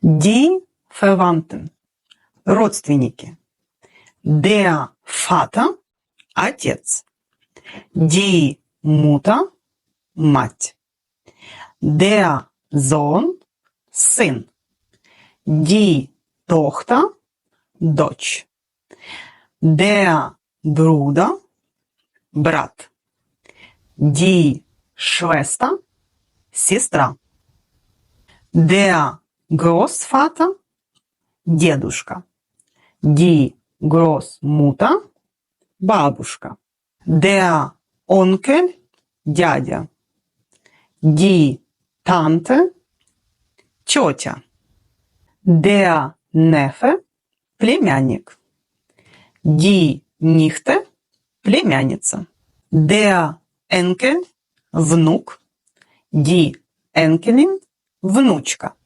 Die Verwandten. Родственники. Der Vater – отец. Die Mutter – мать. Der Sohn – сын. Die Tochter – дочь. Der Bruder – брат. Die Schwester – сестра. Der Großvater – дедушка. Die Großmutter – бабушка. Der Onkel – дядя. Die Tante – тетя. Der Neffe – племянник. Die Nichte – племянница. Der Enkel – внук. Die Enkelin – внучка.